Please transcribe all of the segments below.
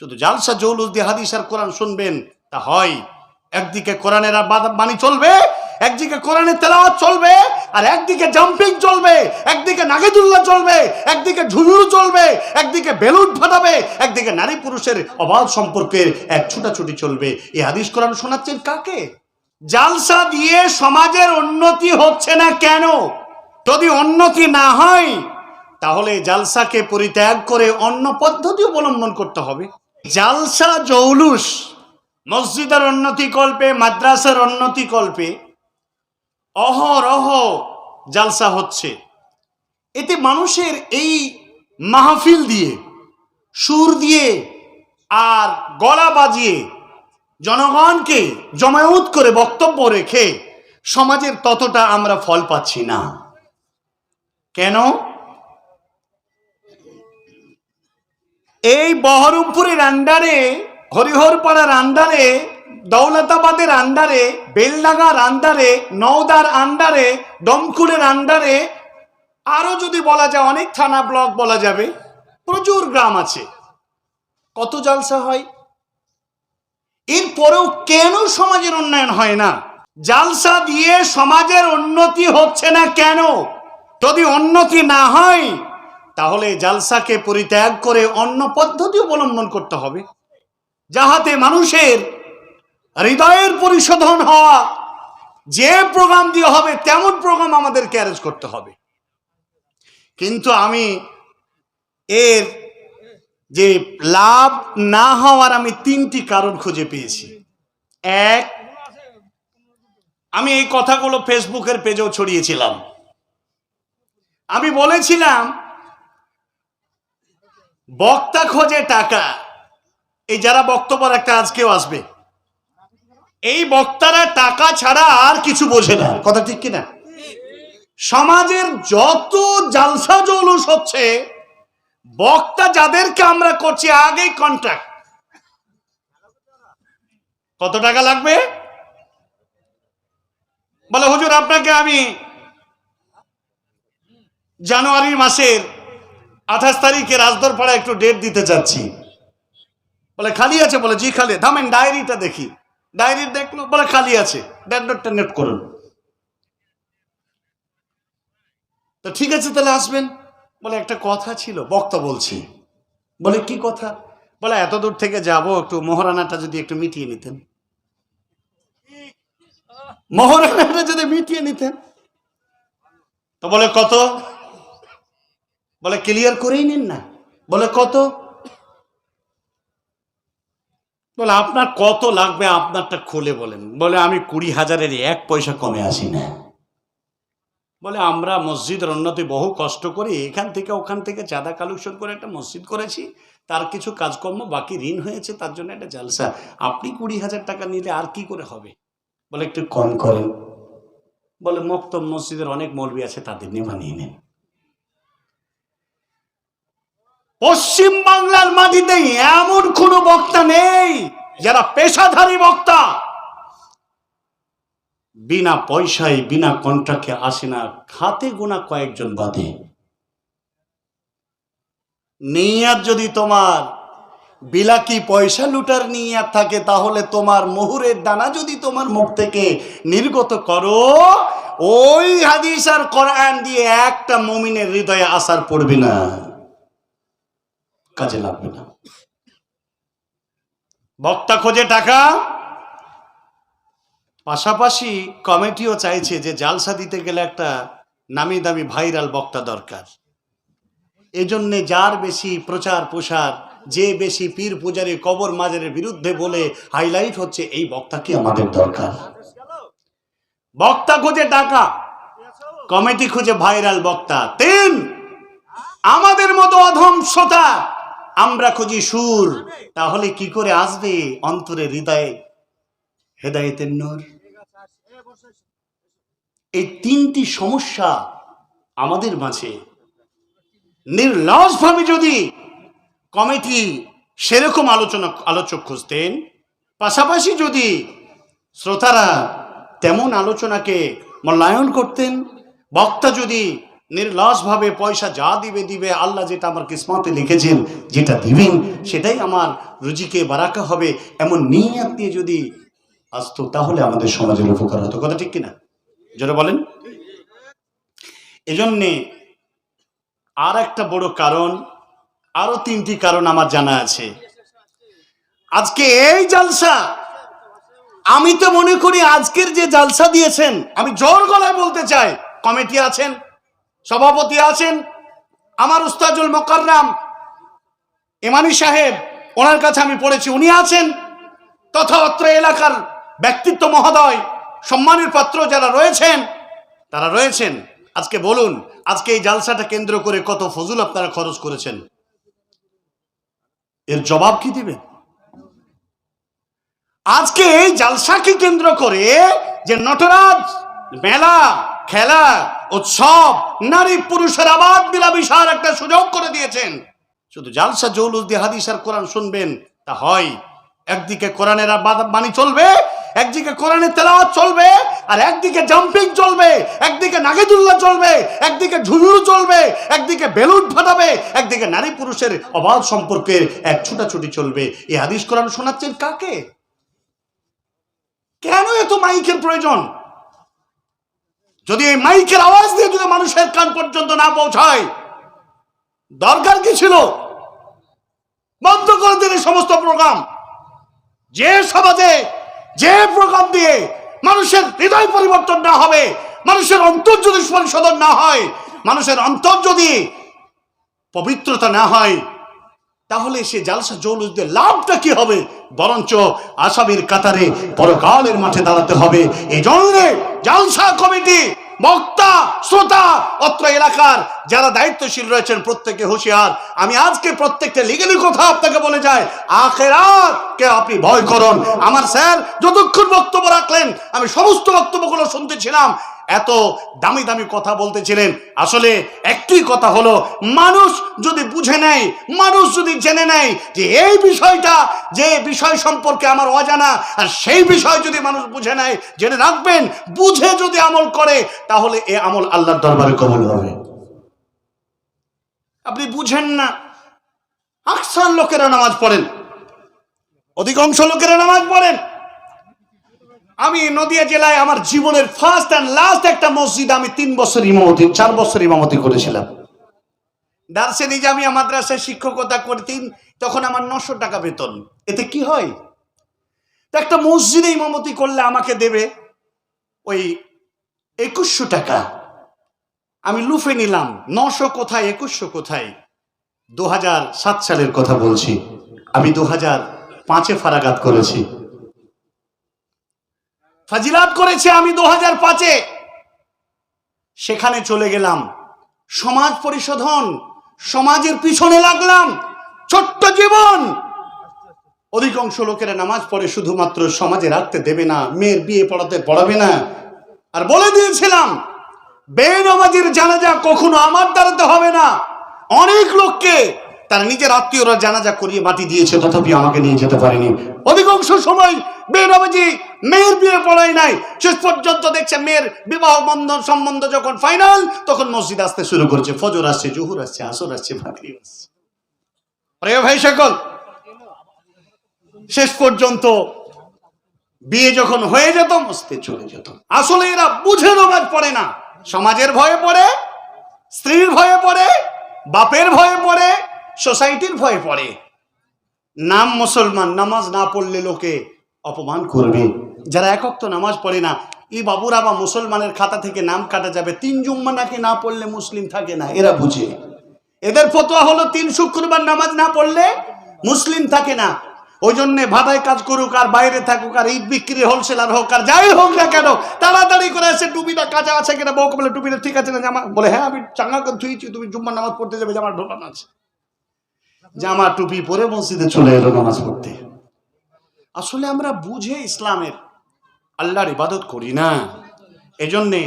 শুধু জালসা জৌলুস দিয়ে হাদিস আর কোরআন শুনবেন, তা হয়। একদিকে কোরআনের বাণী চলবে, একদিকে কোরআনের তেলাওয়াত চলবে, আর একদিকে জাম্পিং চলবে, একদিকে নাগেদুল্লাহ চলবে, একদিকে ঝুলুর চলবে, একদিকে বেলুন ফাটাবে, একদিকে নারী পুরুষের অবাধ সম্পর্কের এক ছুটাছুটি চলবে। এই হাদিস কোরআন শোনাচ্ছেন কাকে? জালসা দিয়ে সমাজের উন্নতি হচ্ছে না কেন? যদি উন্নতি না হয়, তাহলে জালসাকে পরিত্যাগ করে অন্য পদ্ধতি অবলম্বন করতে হবে। জালসা জৌলুস, মসজিদের উন্নতি কল্পে, মাদ্রাসার উন্নতি কল্পে অহরহ জালসা হচ্ছে। এতে মানুষের এই মাহফিল দিয়ে, সুর দিয়ে আর গলা বাজিয়ে জনগণকে জমায়েত করে বক্তব্য রেখে সমাজের ততটা আমরা ফল পাচ্ছি না। কেন? এই বহরমপুরের আন্ডারে হরিহরপাড়ার আন্ডারে দৌলতাবাদের আন্ডারে বেলডাঙ্গার আন্ডারে নওদার আন্ডারে ডমকুলের আন্ডারে আরও যদি বলা যায়, অনেক থানা ব্লক বলা যাবে। প্রচুর গ্রাম আছে। কত জলসা হয়? এরপরেও কেন সমাজের উন্নয়ন হয় না? জালসা দিয়ে সমাজের উন্নতি হচ্ছে না কেন? যদি উন্নতি না হয় তাহলে জালসাকে পরিত্যাগ করে অন্য পদ্ধতি অবলম্বন করতে হবে। যাহাতে মানুষের হৃদয়ের পরিশোধন হওয়া, যে প্রোগ্রাম দিয়ে হবে তেমন প্রোগ্রাম আমাদেরকে অ্যারেঞ্জ করতে হবে। কিন্তু আমি এর যে লাভ না হওয়ার আমি তিনটি কারণ খুঁজে পেয়েছি। এক, আমি এই কথাগুলো ফেসবুকের পেজেও ছড়িয়েছিলাম। আমি বলেছিলাম বক্তা খোঁজে টাকা। এই যারা বক্তব্য একটা আজকেও আসবে। এই বক্তারা টাকা ছাড়া আর কিছু বোঝে না। কথা ঠিক কিনা? সমাজের যত জালসা জৌলুস হচ্ছে, বক্তা যাদেরকে আমরা করছি, আগেই কন্ট্রাক্ট কত টাকা লাগবে? বলে, হুজুর, আপনাকে আমি জানুয়ারি মাসের আঠাশ তারিখে রাজদরপাড়া একটু ডেট দিতে চাচ্ছি। বলে, খালি আছে? বলে, জি, খালি। থামেন ডায়েরিটা দেখি। ডায়েরি দেখল? বলে, খালি আছে। ডেট নোট করুন। তো ঠিক আছে, তাহলে আসবেন। বলে, একটা কথা ছিল। বক্তা বলছি। বলে, কি কথা? বলে, এত দূর থেকে যাব, একটু মহারানাটা যদি একটু মিটিয়ে নিতেন। মহারানাটা যদি মিটিয়ে নিতেন। তো বলে, কত? বলে ক্লিয়ার করেই নিন না। বলে কত? বলে আপনার কত লাগবে আপনারটা খুলে বলেন। বলে আমি কুড়ি হাজারের এক পয়সা কমে আসি না। বলে আমরা মসজিদের উন্নতি বহু কষ্ট করে এখান থেকে ওখান থেকে চাঁদা কালেকশন করে একটা মসজিদ করেছি। তার কিছু কাজকর্ম বাকি ঋণ হয়েছে, তার জন্য একটা জালসা। আপনি কুড়ি হাজার টাকা নিলে আর কি করে হবে? বলে একটু কম করেন। বলে মক্তব মসজিদের অনেক মৌলবি আছে, তাদের নিয়ে বানিয়ে নেন। পশ্চিম বাংলার মাটিতে এমন কোনো বক্তা নেই যারা পেশাধারী বক্তা। বিনা পয়সায়, বিনা কন্ট্রাক্টে আসে না, খাতে গোনা কয়েকজন বাদে। নিয়াত যদি তোমার বিলাকি পয়সা লুটার নিয়াত থাকে, তাহলে তোমার মোহরের দানা যদি তোমার মুখ থেকে নির্গত করো, ওই হাদিস আর কোরআন দিয়ে একটা মমিনের হৃদয়ে আসার পড়বে না। কাজে লাগবে না। বক্তা খোঁজে টাকা। পাশাপাশি কমিটিও চাইছে যে জালসা দিতে গেলে একটা নামি দামি ভাইরাল বক্তা দরকার। এজন্যে যার বেশি প্রচার প্রসার, যে বেশি পীর পূজারী কবর মাজারের বিরুদ্ধে বলে হাইলাইট হচ্ছে এই বক্তাকে আমাদের দরকার। বক্তা খুঁজে টাকা, কমিটি খুঁজে ভাইরাল বক্তা। তিন, আমাদের মতো অধমসতা আমরা খুঁজি সুর, তাহলে কি করে আসবে অন্তরে হৃদয়ে? হেদায়েতের নূর। এই তিনটি সমস্যা আমাদের মাঝে। নির্লসভাবে যদি কমিটি সেরকম আলোচনা, আলোচক খুঁজতেন, পাশাপাশি যদি শ্রোতারা তেমন আলোচনাকে মূল্যায়ন করতেন, বক্তা যদি নির্লসভাবে পয়সা যা দিবে দিবে, আল্লাহ যেটা আমার কিসমতে লিখেছেন, যেটা দিবেন, সেটাই আমার রুজিকে বারাকা হবে। এমন নিয়ত দিয়ে যদি আসতো, তাহলে আমাদের সমাজের উপকার হতো। কথা ঠিক কিনা? যারা বলেন। এজন্যে আর একটা বড় কারণ, আরও তিনটি কারণ আমার জানা আছে। আজকে এই জালসা, আমি তো মনে করি আজকের যে জালসা দিয়েছেন, আমি জোর গলায় বলতে চাই, কমিটি আছেন? সভাপতি আছেন আমার উস্তাজুল মোকাররাম, ইমানি সাহেব, ওনার কাছে আমি পড়েছি। উনি আছেন তথা অত্র এলাকার ব্যক্তিত্ব মহোদয়, সম্মানের পাত্র যারা রয়েছেন, তারা রয়েছেন। আজকে বলুন, আজকে এই জালসাটা কেন্দ্র করে কত ফজুল আপনারা খরচ করেছেন? এর জবাব কি দিবেন? আজকে এই জালসাকে কেন্দ্র করে যে নটরাজ, মেলা, খেলা উৎসব, নারী, পুরুষের আবাদ মিলামিশার একটা সুযোগ করে দিয়েছেন। শুধু জালসা জৌলুস দিয়ে হাদিস আর কোরআন শুনবেন, তা হয়। একদিকে কোরআনের বাণী চলবে, একদিকে কোরআনের তেলাওয়াত চলবে, আর একদিকে জাম্পিং চলবে, একদিকে নাগেদুল্লাহ চলবে, একদিকে ঝুঝুর চলবে, একদিকে বেলুন ফাটাবে, একদিকে নারী পুরুষের অবাধ সম্পর্কের এক ছুটাছুটি চলবে। এই হাদিস কোরআন শোনাচ্ছেন কাকে? কেন এত মাইকের প্রয়োজন? যদি এই মাইকের আওয়াজ দিয়ে যদি মানুষের কান পর্যন্ত না পৌঁছায়, দরকার কি ছিল? বন্ধ করে দিন সমস্ত প্রোগ্রাম যে সমাজে যে প্রোগ্রাম দিয়ে মানুষের হৃদয় পরিবর্তন না হবে, মানুষের অন্তর যদি পরিশোধন না হয়, মানুষের অন্তর যদি পবিত্রতা না হয়, তাহলে সে জালসা জৌলুসদের লাভটা কি হবে? বরঞ্চ আসামির কাতারে পরকালের মাঠে দাঁড়াতে হবে। এই জন্য জালসা কমিটি বক্তা, শ্রোতা, অত্র এলাকার যারা দায়িত্বশীল রয়েছেন প্রত্যেকে হুঁশিয়ার। আমি আজকে প্রত্যেকটা লিগেলি কথা আপনাকে বলে যায় আখেরাত কে আপনি ভয় করুন। আমার স্যার যতক্ষণ বক্তব্য রাখলেন, আমি সমস্ত বক্তব্যগুলো শুনতেছিলাম। এত দামি দামি কথা বলতেছিলেন। আসলে একটি কথা হলো, মানুষ যদি বুঝে নেয়, মানুষ যদি জেনে নেয় যে এই বিষয়টা, যে বিষয় সম্পর্কে আমার অজানা, আর সেই বিষয় যদি মানুষ বুঝে নেয়, জেনে রাখবেন, বুঝে যদি আমল করে, তাহলে এ আমল আল্লাহর দরবারে কবল হবে। আপনি বুঝেন না, আকসার লোকেরা নামাজ পড়েন, অধিকাংশ লোকেরা নামাজ পড়েন। আমি নদিয়া জেলায় আমার জীবনের ফার্স্ট অ্যান্ড লাস্ট একটা মসজিদ আমি তিন বছর ইমামতি, চার বছর ইমামতি করেছিলাম। দার্সে নিজামিয়া মাদ্রাসায় শিক্ষকতা করতেন তখন আমার নশো টাকা বেতন। এতে কি হয়? একটা মসজিদে ইমামতি করলে আমাকে দেবে ওই একুশশো টাকা। আমি লুফে নিলাম, নশো কোথায়, একুশশো কোথায়? দু সাত সালের কথা বলছি। আমি দু হাজার পাঁচে ফারাগাত করেছি। ফাজিলাত করেছে আমি দু হাজার পাঁচে। সেখানে চলে গেলাম। সমাজ পরিশোধন, সমাজের পিছনে লাগলাম। ছোট্ট জীবন। অধিকাংশ লোকেরা নামাজ পড়ে শুধুমাত্র সমাজে রাখতে দেবে না, মেয়ের বিয়ে পড়াতে পড়াবে না। আর বলে দিয়েছিলাম, বেনমাজির জানাজা কখনো আমার দ্বারাতে হবে না। অনেক লোককে তার নিজের আত্মীয়রা জানাজা করিয়ে মাটি দিয়েছে, তথাপি আমাকে নিয়ে যেতে পারেনি। অধিকাংশ সময় বেনমাজি মেয়ের বিয়ে পড়াই নাই। শেষ পর্যন্ত দেখছে মেয়ের বিবাহ বন্ধন সম্বন্ধ যখন ফাইনাল তখন মসজিদ আসতে শুরু করেছে। ফজর আসছে, জহুর আসছে, আসর আসছে ফাঁকরি আসছে। আরে ভাই সকল, শেষ পর্যন্ত বিয়ে যখন হয়ে যেত মস্তে চলে যেত। আসলে এরা বুঝে নামাজ পড়ে না। সমাজের ভয়ে পড়ে, স্ত্রীর ভয়ে পড়ে, বাপের ভয়ে পড়ে সোসাইটির ভয়ে পড়ে। নাম মুসলমান, নামাজ না পড়লে লোকে অপমান করবে। যারা একক তো নামাজ পড়ে না এই বাবুরা বা মুসলমানের খাতা থেকে নাম কাটা যাবে। তিন জুম্মা নাকি না পড়লে মুসলিম থাকে না, এরা বুঝে। এদের ফতোয়া হলো তিন শুক্রবার নামাজ না পড়লে মুসলিম থাকে না। ওই জন্য ভাটায় কাজ করুক আর বাইরে থাকুক আর ঈদ বিক্রি, হোলসেলার হোক আর যাই হোক না কেন, তাড়াতাড়ি করে এসে টুপিটা কাঁচা আছে কিনা বউকে বলে টুপিটা ঠিক আছে না জামা? বলে হ্যাঁ আমি চাঙ্গা করে ধুইছি তুমি জুম্মার নামাজ পড়তে যাবে, জামার ঢোকান আছে। জামা টুপি পরে মসজিদে চলে এলো নামাজ পড়তে। আসলে আমরা বুঝে ইসলামের আল্লাহর ইবাদত করি না। এজন্যে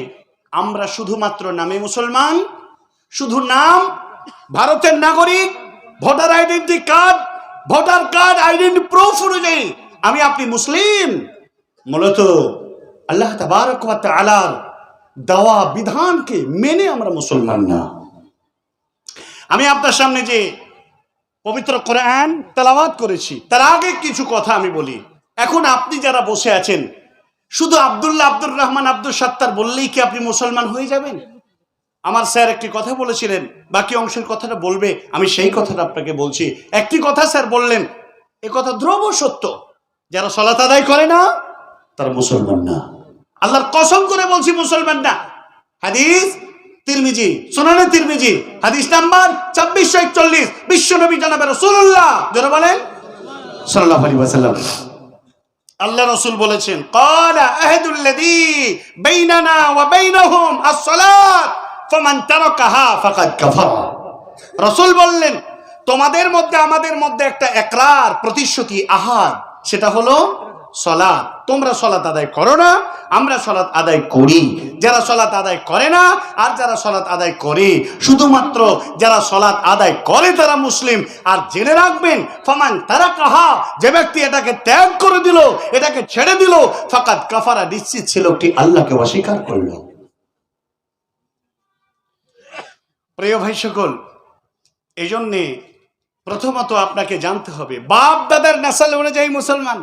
আমরা শুধুমাত্র নামে মুসলমান, শুধু নাম, ভারতের নাগরিক, voter identity card, voter card, identity proof অনুযায়ী আমি আপনি মুসলিম। মূলত আল্লাহ তাবারক ওয়া তাআলার দেওয়া বিধানকে মেনে আমরা মুসলমান না। আমি আপনার সামনে যে পবিত্র কোরআন তেলাওয়াত করেছি। তার আগে কিছু কথা আমি বলি। এখন আপনি যারা বসে আছেন, শুধু আব্দুল্লাহ আব্দুর রহমান আব্দুল সাত্তার বললেই কি আপনি মুসলমান হয়ে যাবেন? আমার স্যার একটি কথা বলেছিলেন, বাকি অংশের কথাটা বলবে, আমি সেই কথাটা আপনাকে বলছি। একটি কথা স্যার বললেন, এ কথা ধ্রুব সত্য। যারা সলাত আদায় করে না, তারা মুসলমান না। আল্লাহর কসম করে বলছি মুসলমান না। হাদিস তিরমিজি, সোনানে তিরমিজি, হাদিস নাম্বার ছাব্বিশশো একচল্লিশ বিশ্ব নবী জানাবে রসুল্লাহ যারা বলেন। সাল্লাহ আলী আল্লাহ রসুল বলেছেন ক্বালা আহদুল্লাযী বাইনানা ওয়া বাইনাহুম আস-সালাত, ফামান তারাকাহা ফাকাদ কাফারা। রসুল বললেন, তোমাদের মধ্যে আমাদের মধ্যে একটা একরার প্রতিশ্রুতি আহার, সেটা হলো সলাৎ। তোমরা সলাৎ আদায় করো না, আমরা সলাৎ আদায় করি। যারা সলাৎ আদায় করে না, আর যারা সলাৎ আদায় করে, শুধুমাত্র যারা সলাৎ আদায় করে তারা মুসলিম। আর জেনে রাখবেন, ফমান তারা কাহা যে ব্যক্তি এটাকে ত্যাগ করে দিল, এটাকে ছেড়ে দিল ফাকাত কাফারা নিশ্চিত ছিল কি আল্লাহকে অস্বীকার করল। প্রিয় ভাই সকল এই জন্যে প্রথমত আপনাকে জানতে হবে বাপ দাদার নাসাল অনুযায়ী মুসলমান।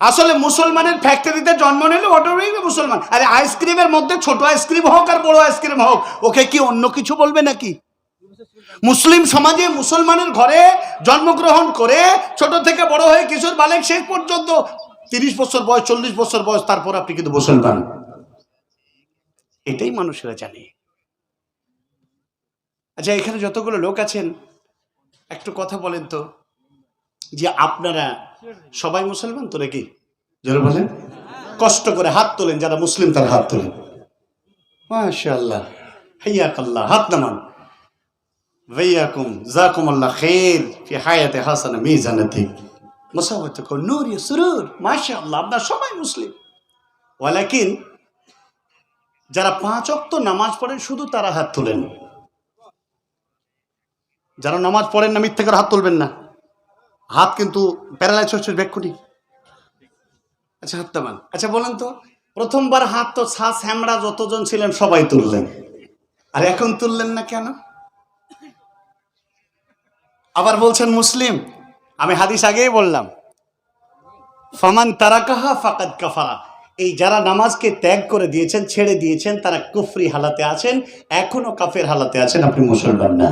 আসলে মুসলমানের ফ্যাক্টরিতে জন্ম নিলে অটোমেটিক মুসলমান? আরে আইসক্রিমের মধ্যে ছোট আইসক্রিম হোক আর বড় আইসক্রিম হোক, ওকে কি অন্য কিছু বলবে নাকি? মুসলিম সমাজে মুসলমানের ঘরে জন্মগ্রহণ করে ছোট থেকে বড় হয়ে কিশোর বালেক শেষ পর্যন্ত তিরিশ বছর বয়স, চল্লিশ বছর বয়স, তারপর আপনি কিন্তু মুসলমান। এটাই মানুষেরা জানে। আচ্ছা এখানে যতগুলো লোক আছেন, একটু কথা বলেন তো, যে আপনারা সবাই মুসলমান তো নাকি? যারা বলেন। কষ্ট করে হাত তোলেন, যারা মুসলিম তারা হাত তোলেন। মাশাআল্লাহ। হাইয়াক আল্লাহ হাত নামান। ভাইয়াকুম জাকুম আল্লাহ খের ফি হায়াতে হাসানা মিজানাতিক মুসাওয়াতুকুম নূর ইয়া সুরুর। মাশাআল্লাহ আপনারা সবাই মুসলিম। ওয়ালাকিন, যারা পাঁচ অক্ত নামাজ পড়েন, শুধু তারা হাত তোলেন। যারা নামাজ পড়েন না, মিথ্যে করে হাত তুলবেন না। হাত কিন্তু প্যারালাইজ হচ্ছে ব্যাকুটি আচ্ছা হাত নামান আচ্ছা বলেন তো, প্রথমবার হাত তো শ্বাস হ্যামড়া যতজন ছিলেন সবাই তুললেন। আর এখন তুললেন না কেন? আবার বলছেন মুসলিম, আমি হাদিস আগেই বললাম, ফামান তারাকাহা ফাকাদ কাফারা। এই যারা নামাজকে ত্যাগ করে দিয়েছেন, ছেড়ে দিয়েছেন, তারা কুফরি হালাতে আছেন, এখনও কাফের হালাতে আছেন, আপনি মুসলমান না।